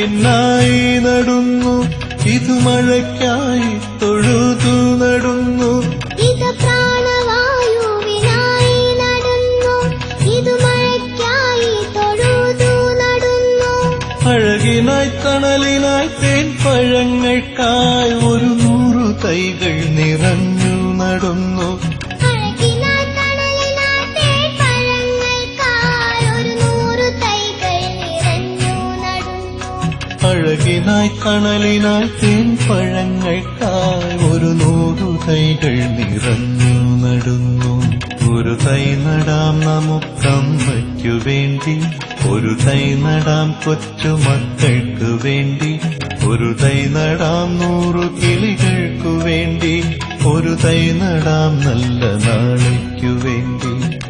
പ്രാണവായുവിനായി നടുന്നു. ഇത് മഴയ്ക്കായി തൊഴുതു നടുന്നു. ഇത് പ്രാണവായുവിനായി നടന്നു. ഇത് മഴയ്ക്കായി തൊഴുതു നടന്നു. അഴകിനായി തണലിനായി തേൻ പഴങ്ങൾക്കായി ഒരു നൂറു തൈകൾ നിറഞ്ഞു നടന്നു. അഴകിനായി കണലിനാൽ തേൻ പഴങ്ങൾക്കായി ഒരു നൂറു തൈകൾ നിറഞ്ഞു നടുന്നു. ഒരു തൈ നടാം നമുക്കമ്മയ്ക്കു വേണ്ടി. ഒരു തൈ നടാം കൊച്ചു മക്കൾക്കു വേണ്ടി. ഒരു തൈ നടാം നൂറു കിളികൾക്കു വേണ്ടി. ഒരു തൈ നടാം നല്ല നാളേക്കു വേണ്ടി.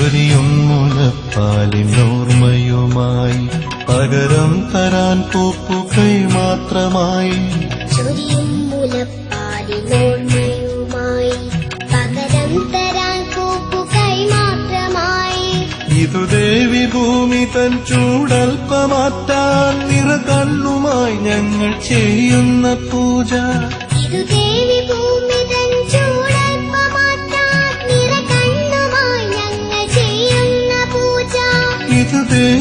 ചൊരിയും മുലപ്പാലിനോർമ്മയുമായി പകരം തരാൻ പൂപ്പുകൈ മാത്രമായി. ചൊരിയും പകരം തരാൻ മാത്രമായി. ഇതു ദേവി ഭൂമി തൻ ചൂടൽപ്പമാറ്റാൻ നിറ കണ്ണുമായി ഞങ്ങൾ ചെയ്യുന്ന പൂജ. ഇതു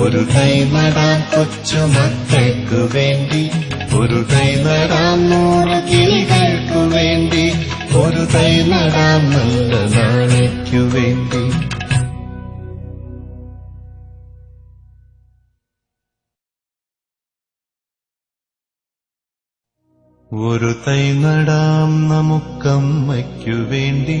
ഒരു തൈ കൊച്ചു മക്കൾക്കു വേണ്ടി ഒരു തൈ നടാൻ നൂറ് കിളികൾക്കു വേണ്ടി ഒരു തൈ നടാൻ നല്ല നാളേക്കു വേണ്ടി. ഒരു തൈ നടാം നമുക്കമ്മയ്ക്കു വേണ്ടി.